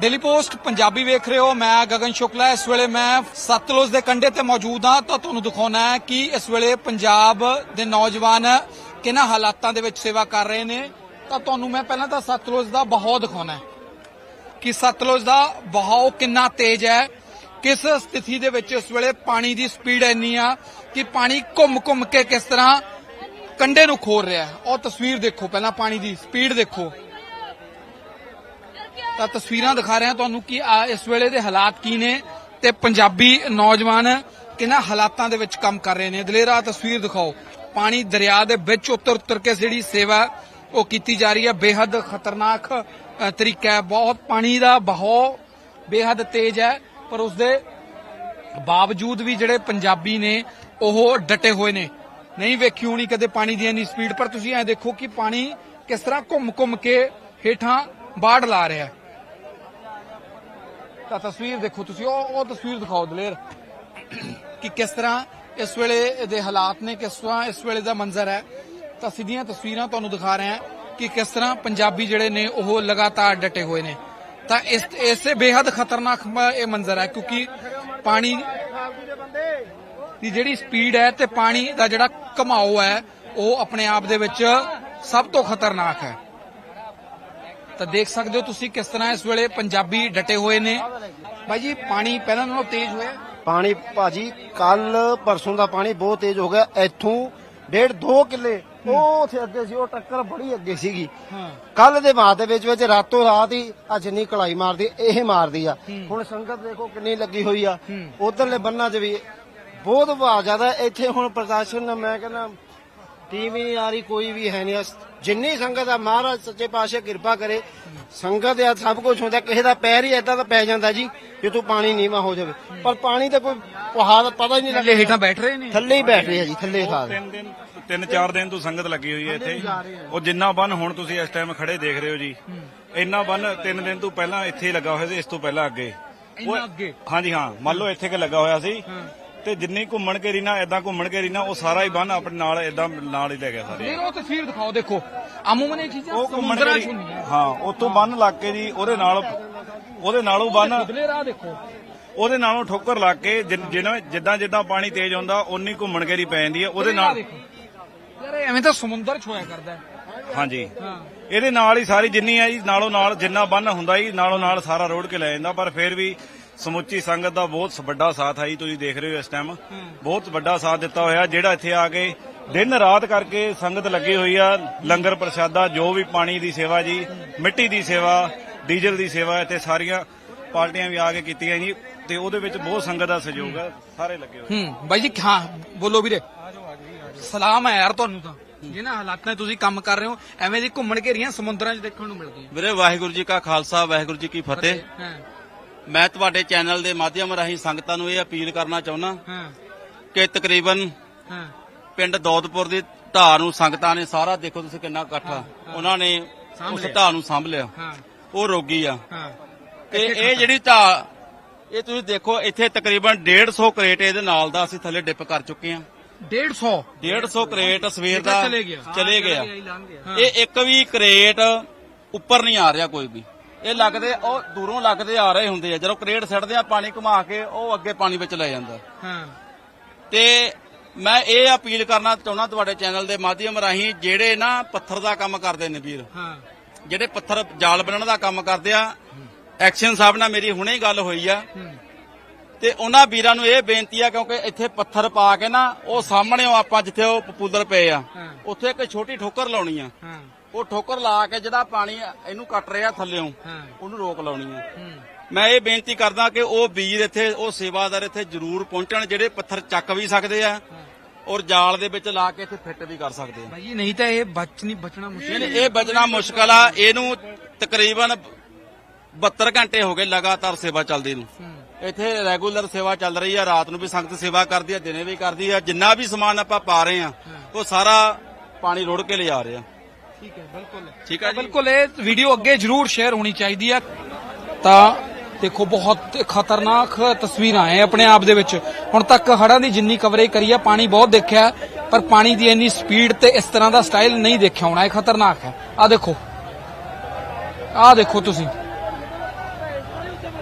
Daily post, Punjabi ਵੇਖ ਰਹੇ ਹੋ, ਮੈਂ ਗਗਨ ਸ਼ੁਕਲਾ। ਇਸ ਵੇਲੇ ਮੈਂ ਸਤਲੁਜ ਦੇ ਕੰਢੇ ਤੇ ਮੌਜੂਦ ਹਾਂ ਤਾਂ ਤੁਹਾਨੂੰ ਦਿਖਾਉਣਾ ਹੈ ਕਿ ਇਸ ਵੇਲੇ ਪੰਜਾਬ ਦੇ ਨੌਜਵਾਨ ਕਿਹਨਾਂ ਹਾਲਾਤਾਂ ਦੇ ਵਿੱਚ ਸੇਵਾ ਕਰ ਰਹੇ ਨੇ। ਤਾਂ ਤੁਹਾਨੂੰ ਮੈਂ ਪਹਿਲਾਂ ਤਾਂ ਸਤਲੁਜ ਦਾ ਬਹਾਓ ਦਿਖਾਉਣਾ ਹੈ ਕਿ ਸਤਲੁਜ ਦਾ ਬਹਾਓ ਕਿੰਨਾ ਤੇਜ਼ ਹੈ। ਕਿਸ ਸਥਿਤੀ ਦੇ ਵਿੱਚ ਇਸ ਵੇਲੇ ਪਾਣੀ ਦੀ ਸਪੀਡ ਇੰਨੀ ਆ ਕਿ ਪਾਣੀ ਘੁੰਮ-ਘੁੰਮ ਕੇ ਕਿਸ ਤਰ੍ਹਾਂ ਕੰਢੇ ਨੂੰ ਖੋਰ ਰਿਹਾ ਹੈ। ਉਹ ਤਸਵੀਰ ਦੇਖੋ, ਪਹਿਲਾਂ ਪਾਣੀ ਦੀ ਸਪੀਡ ਦੇਖੋ। ਤਾਂ ਤਸਵੀਰਾਂ ਦਿਖਾ ਰਹੇ ਹਾਂ ਤੁਹਾਨੂੰ ਕਿ, ਆ, ਇਸ ਵੇਲੇ ਦੇ ਹਾਲਾਤ ਕੀ ਨੇ ਤੇ ਪੰਜਾਬੀ ਨੌਜਵਾਨ ਕਿਹਨਾਂ ਹਾਲਾਤਾਂ ਦੇ ਵਿੱਚ ਕੰਮ ਕਰ ਰਹੇ ਨੇ। ਦਲੇਰਾ, ਤਸਵੀਰ ਦਿਖਾਓ। ਪਾਣੀ ਦਰਿਆ ਦੇ ਵਿੱਚ ਉਤਰ ਉਤਰ ਕੇ ਜਿਹੜੀ ਸੇਵਾ ਉਹ ਕੀਤੀ ਜਾ ਰਹੀ ਹੈ। ਬੇਹੱਦ ਖਤਰਨਾਕ ਤਰੀਕਾ ਹੈ। ਬਹੁਤ ਪਾਣੀ ਦਾ ਬਹਾਓ ਬੇਹੱਦ ਤੇਜ਼ ਹੈ, ਪਰ ਉਸ ਦੇ ਬਾਵਜੂਦ ਵੀ ਜਿਹੜੇ ਪੰਜਾਬੀ ਨੇ, ਉਹ ਡਟੇ ਹੋਏ ਨੇ। ਨਹੀਂ ਵੇਖੀ ਹੋਣੀ ਕਦੇ ਪਾਣੀ ਦੀ ਇੰਨੀ ਸਪੀਡ, ਪਰ ਤੁਸੀਂ ਐ ਦੇਖੋ ਕਿ ਪਾਣੀ ਕਿਸ ਤਰ੍ਹਾਂ ਘੁੰਮ-ਘੁੰਮ ਕੇ ਹੇਠਾਂ ਬਾੜ ਲਾ ਰਿਹਾ ਹੈ। ਤਾਂ ਤਸਵੀਰ ਦੇਖੋ ਤੁਸੀਂ, ਉਹ ਉਹ ਤਸਵੀਰ ਦਿਖਾਓ ਦਲੇਰ। ਕਿ ਕਿਸ ਤਰ੍ਹਾਂ ਇਸ ਵੇਲੇ ਦੇ ਹਾਲਾਤ ਨੇ, ਕਿਸ ਤਰ੍ਹਾਂ ਇਸ ਵੇਲੇ ਦਾ ਮੰਜ਼ਰ ਹੈ। ਤਾਂ ਸਿੱਧੀਆਂ ਤਸਵੀਰਾਂ ਤੁਹਾਨੂੰ ਦਿਖਾ ਰਹੇ ਹਾਂ ਕਿ ਕਿਸ ਤਰ੍ਹਾਂ ਪੰਜਾਬੀ ਜਿਹੜੇ ਨੇ, ਉਹ ਲਗਾਤਾਰ ਡਟੇ ਹੋਏ ਨੇ। ਤਾਂ ਇਸ, ਇਸੇ ਬੇहद ਖਤਰਨਾਕ ਇਹ ਮੰਜ਼ਰ ਹੈ, ਕਿਉਂਕਿ ਪਾਣੀ ਦੀ ਜਿਹੜੀ ਸਪੀਡ ਹੈ ਤੇ ਪਾਣੀ ਦਾ ਜਿਹੜਾ ਘਮਾਓ ਹੈ, ਉਹ ਆਪਣੇ ਆਪ ਦੇ ਵਿੱਚ ਸਭ ਤੋਂ ਖਤਰਨਾਕ ਹੈ। ਤਾਂ ਦੇਖ ਸਕਦੇ ਹੋ ਤੁਸੀਂ ਕਿਸ ਤਰ੍ਹਾਂ ਇਸ ਵੇਲੇ ਪੰਜਾਬੀ ਡਟੇ ਹੋਏ ਨੇ। ਬਾਈ ਜੀ ਪਾਣੀ ਪਹਿਲਾਂ ਨਾਲੋਂ ਤੇਜ਼ ਹੋਇਆ। ਪਾਣੀ ਭਾਜੀ ਕੱਲ ਪਰਸੋਂ ਦਾ ਪਾਣੀ ਬਹੁਤ ਤੇਜ਼ ਹੋ ਗਿਆ। ਇੱਥੋਂ ਡੇਢ 2 ਕਿੱਲੇ ਉਹ ਉੱਥੇ ਅੱਗੇ ਸੀ ਉਹ ਟੱਕਰ ਬੜੀ ਅੱਗੇ ਸੀਗੀ। ਹਾਂ। ਕੱਲ ਦੇ ਬਾਅਦ ਦੇ ਵਿੱਚ ਵਿੱਚ ਰਾਤੋਂ ਰਾਤ ਹੀ ਆ ਜਿੰਨੀ ਕਲਾਈ ਮਾਰਦੀ ਇਹ ਮਾਰਦੀ ਆ। ਹੁਣ ਸੰਗਤ ਦੇਖੋ ਕਿੰਨੀ ਲੱਗੀ ਹੋਈ ਆ। ਉਧਰਲੇ ਬੰਨਾਂ 'ਚ ਵੀ ਬਹੁਤ ਵਹਾ ਜ਼ਿਆਦਾ। ਇੱਥੇ ਹੁਣ ਪ੍ਰਸ਼ਾਸਨ ਮੈਂ ਕਹਿੰਦਾ ਟੀਮ ਹੀ ਨਹੀਂ ਆ ਰਹੀ ਕੋਈ ਵੀ ਹੈ ਨਹੀਂ। ਜਿੰਨੀ ਸੰਗਤ ਆ ਮਹਾਰਾਜ ਸੱਚੇ ਪਾਤਸ਼ਾਹ ਕਿਰਪਾ ਕਰੇ। ਸੰਗਤ ਆ ਸਭ ਕੁਝ ਹੁੰਦਾ। ਕਿਸੇ ਦਾ ਪੈਰ ਹੀ ਏਦਾਂ ਦਾ ਪੈ ਜਾਂਦਾ ਜੀ ਜੇ ਤੂੰ ਪਾਣੀ ਨੀਵਾ ਹੋ ਜਾਵੇ। ਪਰ ਪਾਣੀ ਤਾਂ ਕੋਈ ਪਹਾੜ ਪਤਾ ਹੀ ਨਹੀਂ ਥੱਲੇ ਲੱਗਦਾ ਹੇਠਾਂ ਬੈਠ ਰਹੇ ਨੇ? ਥੱਲੇ ਹੀ ਬੈਠ ਰਹੇ ਆ ਜੀ ਥੱਲੇ ਖਾ ਤਿੰਨ ਦਿਨ ਤਿੰਨ ਚਾਰ ਦਿਨ ਤੋਂ ਸੰਗਤ ਲੱਗੀ ਹੋਈ ਹੈ ਇੱਥੇ। ਉਹ ਜਿੰਨਾ ਬੰਨ ਹੁਣ ਤੁਸੀਂ ਇਸ ਟਾਈਮ ਖੜੇ ਦੇਖ ਰਹੇ ਹੋ ਜੀ ਇੰਨਾ ਬੰਨ ਤਿੰਨ ਦਿਨ ਤੋਂ ਪਹਿਲਾਂ ਇੱਥੇ ਹੀ ਲੱਗਾ ਹੋਇਆ ਸੀ ਇਸ ਤੋਂ ਪਹਿਲਾਂ ਅੱਗੇ। ਇੰਨਾ ਅੱਗੇ? ਹਾਂਜੀ ਹਾਂ। ਮੰਨ ਲਓ ਇੱਥੇ ਕਿ ਲੱਗਾ ਹੋਇਆ ਸੀ। ਤੇ ਜਿੰਨੀ ਘੁੰਮਣ ਕੇ ਰੀਨਾ ਏਦਾਂ ਘੁੰਮਣ ਕੇ ਰੀਨਾ ਉਹ ਸਾਰਾ ਹੀ ਬੰਨ ਆਪਣੇ ਨਾਲ ਏਦਾਂ ਨਾਲ ਹੀ ਲੈ ਗਿਆ ਸਾਰੇ ਨਹੀਂ ਉਹ ਤਸਵੀਰ ਦਿਖਾਓ ਦੇਖੋ। ਅਮੂਮਨ ਇਹ ਚੀਜ਼ਾਂ ਉਹ ਘੁੰਮਣ ਸਮੁੰਦਰਾਂ ਚ ਹੁੰਦੀਆਂ। ਹਾਂ ਉਤੋਂ ਬੰਨ ਲੱਗ ਕੇ ਜੀ ਉਹਦੇ ਨਾਲ ਉਹਦੇ ਨਾਲੋਂ ਬੰਨ ਬਦਲੇ ਰਾਹ ਦੇਖੋ। ਉਹਦੇ ਨਾਲੋਂ ਠੋਕਰ ਲੱਗ ਕੇ ਜਿਵੇਂ ਜਿੱਦਾਂ ਜਿੱਦਾਂ ਪਾਣੀ ਤੇਜ਼ ਹੁੰਦਾ ਉਨੀ ਘੁੰਮਣ ਕੇ ਰੀ ਪੈ ਜਾਂਦੀ ਹੈ। ਉਹਦੇ ਨਾਲ ਯਾਰ ਇਹ ਐਵੇਂ ਤਾਂ ਸਮੁੰਦਰ ਚ ਹੋਇਆ ਕਰਦਾ ਹੈ। ਹਾਂਜੀ। ਹਾਂ। ਇਹਦੇ ਨਾਲ ਹੀ ਸਾਰੀ ਜਿੰਨੀ ਹੈ ਜੀ ਨਾਲੋਂ ਨਾਲ ਜਿੰਨਾ ਬੰਨ ਹੁੰਦਾ ਜੀ ਨਾਲੋਂ ਨਾਲ ਸਾਰਾ ਰੋਡ ਕੇ ਲੈ ਜਾਂਦਾ ਪਰ ਫਿਰ ਵੀ ਸਮੁੱਚੀ ਸੰਗਤ ਦਾ ਬਹੁਤ ਵੱਡਾ ਸਾਥ ਹੈ ਜੀ ਤੁਸੀਂ ਦੇਖ ਰਹੇ ਹੋ ਇਸ ਟਾਈਮ ਬਹੁਤ ਵੱਡਾ ਸਾਥ ਦਿੱਤਾ ਹੋਇਆ ਜਿਹੜਾ ਇੱਥੇ ਆ ਕੇ ਦਿਨ ਰਾਤ ਕਰਕੇ ਸੰਗਤ ਲੱਗੀ ਹੋਈ ਆ। ਲੰਗਰ ਪ੍ਰਸ਼ਾਦਾ ਜੋ ਵੀ ਪਾਣੀ ਦੀ ਸੇਵਾ ਜੀ ਮਿੱਟੀ ਦੀ ਸੇਵਾ ਡੀਜ਼ਲ ਦੀ ਸੇਵਾ ਇੱਥੇ ਸਾਰੀਆਂ ਪਾਰਟੀਆਂ ਵੀ ਆ ਕੇ ਕੀਤੀਆਂ ਜੀ ਤੇ ਉਹਦੇ ਵਿੱਚ ਬਹੁਤ ਸੰਗਤ ਦਾ ਸਹਿਯੋਗ ਹੈ ਸਾਰੇ ਲੱਗੇ ਹੋਏ। ਹੂੰ ਬਾਈ ਜੀ ਹਾਂ ਬੋਲੋ ਵੀਰੇ। ਸਲਾਮ ਹੈ ਯਾਰ ਤੁਹਾਨੂੰ ਤਾਂ। ਜਿਹਨਾਂ ਹਾਲਾਤਾਂ 'ਚ ਤੁਸੀਂ ਕੰਮ ਕਰ ਰਹੇ ਹੋ ਐਵੇਂ ਦੀ ਘੁੰਮਣ ਘੇਰੀਆਂ ਸਮੁੰਦਰਾਂ 'ਚ ਦੇਖਣ ਨੂੰ ਮਿਲਦੀਆਂ। ਵੀਰੇ ਵਾਹਿਗੁਰੂ ਜੀ ਕਾ ਖਾਲਸਾ ਵਾਹਿਗੁਰੂ ਜੀ ਕੀ ਫਤਿਹ ਹਾਂ। ਮੈਂ ਤੁਹਾਡੇ ਚੈਨਲ ਦੇ ਮਾਧਿਅਮ ਰਾਹੀਂ ਸੰਗਤਾਂ ਨੂੰ ਇਹ ਅਪੀਲ ਕਰਨਾ ਚਾਹੁੰਦਾ ਹਾਂ। ਕਿ ਤਕਰੀਬਨ ਹਾਂ। ਪਿੰਡ ਦੌਦਪੁਰ ਦੀ ਢਾਹ ਨੂੰ ਸੰਗਤਾਂ ਨੇ ਸਾਰਾ ਦੇਖੋ ਤੁਸੀਂ ਕਿੰਨਾ ਇਕੱਠਾ ਉਹਨਾਂ ਨੇ ਉਸ। ਢਾਹ ਨੂੰ ਸੰਭ ਲਿਆ। ਉਹ ਰੋਗੀ ਆ। ਤੇ ਇਹ ਜਿਹੜੀ ਢਾਹ ਇਹ ਤੁਸੀਂ ਦੇਖੋ ਇੱਥੇ ਤਕਰੀਬਨ 150 ਕਰੇਟ ਇਹਦੇ ਨਾਲ ਦਾ ਅਸੀਂ ਥੱਲੇ ਡਿਪ ਕਰ ਚੁੱਕੇ ਆ। 150 150 ਕਰੇਟ ਸਵੇਰ ਦਾ ਚਲੇ ਗਿਆ। ਇਹ ਇੱਕ ਵੀ ਕਰੇਟ ਉੱਪਰ ਨਹੀਂ ਆ ਰਿਹਾ ਕੋਈ ਵੀ। ਇਹ ਲੱਗਦੇ ਉਹ ਦੂਰੋਂ ਲੱਗਦੇ ਆ ਰਹੇ ਹੁੰਦੇ ਆ। ਜਦੋਂ ਕਰੇਟ ਸੱਟਦੇ ਆ ਪਾਣੀ ਘੁਮਾ ਕੇ ਉਹ ਅੱਗੇ ਪਾਣੀ ਵਿੱਚ ਲੈ ਜਾਂਦਾ। ਹਾਂ। ਤੇ ਮੈਂ ਇਹ ਅਪੀਲ ਕਰਨਾ ਚਾਹੁੰਦਾ ਤੁਹਾਡੇ ਚੈਨਲ ਦੇ ਮਾਧਿਅਮ ਰਾਹੀਂ ਜਿਹੜੇ ਨਾ ਪੱਥਰ ਦਾ ਕੰਮ ਕਰਦੇ ਨੇ ਵੀਰ। ਹਾਂ। ਜਿਹੜੇ ਪੱਥਰ ਜਾਲ ਬਣਨ ਦਾ ਕੰਮ ਕਰਦੇ ਆ ਐਕਸ਼ਨ ਸਾਹਿਬ ਨਾਲ ਮੇਰੀ ਹੁਣੇ ਹੀ ਗੱਲ ਹੋਈ ਆ। ਤੇ ਉਹਨਾਂ ਵੀਰਾਂ ਨੂੰ ਇਹ ਬੇਨਤੀ ਆ ਕਿਉਂਕਿ ਇੱਥੇ ਪੱਥਰ ਪਾ ਕੇ ਨਾ ਉਹ ਸਾਹਮਣੇ ਆਪਾਂ ਜਿੱਥੇ ਉਹ ਪਪੂਲਰ ਪਏ ਆ। ਉੱਥੇ ਇੱਕ ਛੋਟੀ ਠੋਕਰ ਲਾਉਣੀ ਆ। ਉਹ ਠੋਕਰ ਲਾ ਕੇ ਜਿਹੜਾ ਪਾਣੀ ਇਹਨੂੰ ਕੱਟ ਰਿਹਾ ਥੱਲਿਓਂ ਹਾਂ। ਉਹਨੂੰ ਰੋਕ ਲਾਉਣੀ ਆ। ਹੂੰ। ਮੈਂ ਇਹ ਬੇਨਤੀ ਕਰਦਾ ਕਿ ਉਹ ਵੀਰ ਇੱਥੇ ਉਹ ਸੇਵਾਦਾਰ ਇੱਥੇ ਜ਼ਰੂਰ ਪਹੁੰਚਣ ਜਿਹੜੇ ਪੱਥਰ ਚੱਕ ਵੀ ਸਕਦੇ ਆ ਔਰ ਜਾਲ ਦੇ ਵਿੱਚ ਲਾ ਕੇ ਇੱਥੇ ਫਿੱਟ ਵੀ ਕਰ ਸਕਦੇ ਆ। ਜੀ ਨਹੀਂ ਤਾਂ ਇਹ ਬਚ ਨਹੀਂ ਬਚਣਾ ਮੁਸ਼ਕਿਲ ਹੈ। ਇਹ ਬਚਣਾ ਮੁਸ਼ਕਲ ਆ। ਇਹਨੂੰ ਤਕਰੀਬਨ 72 ਘੰਟੇ ਹੋ ਗਏ ਲਗਾਤਾਰ ਸੇਵਾ ਚੱਲਦੀ ਨੂੰ। ਇੱਥੇ ਰੈਗੂਲਰ ਸੇਵਾ ਚੱਲ ਰਹੀ ਆ ਰਾਤ ਨੂੰ ਵੀ ਸੰਗਤ ਸੇਵਾ ਕਰਦੀ ਆ ਦਿਨੇ ਵੀ ਕਰਦੀ ਆ। ਜਿੰਨਾ ਵੀ ਸਮਾਨ ਆਪਾਂ ਪਾ ਰਹੇ ਆ ਉਹ ਸਾਰਾ ਪਾਣੀ ਰੋੜ ਕੇ ਲਿਜਾ ਰਹੇ ਆ। ਠੀਕ ਹੈ ਬਿਲਕੁਲ ਠੀਕ ਆ ਜੀ। ਬਿਲਕੁਲ ਇਹ ਵੀਡੀਓ ਅੱਗੇ ਜਰੂਰ ਸ਼ੇਅਰ ਹੋਣੀ ਚਾਹੀਦੀ ਹੈ। ਤਾਂ ਦੇਖੋ ਬਹੁਤ ਖਤਰਨਾਕ ਤਸਵੀਰਾਂ ਹੈ ਆਪਣੇ ਆਪ ਦੇ ਵਿੱਚ। ਹੁਣ ਤੱਕ ਹੜ੍ਹਾਂ ਦੀ ਜਿੰਨੀ ਕਵਰੇਜ ਕਰੀ ਹੈ ਪਾਣੀ ਬਹੁਤ ਦੇਖਿਆ ਪਰ ਪਾਣੀ ਦੀ ਇੰਨੀ ਸਪੀਡ ਤੇ ਇਸ ਤਰ੍ਹਾਂ ਦਾ ਸਟਾਈਲ ਨਹੀਂ ਦੇਖਿਆ ਹੋਣਾ ਇਹ ਖਤਰਨਾਕ ਹੈ। ਆ ਦੇਖੋ। ਆ ਦੇਖੋ ਤੁਸੀਂ।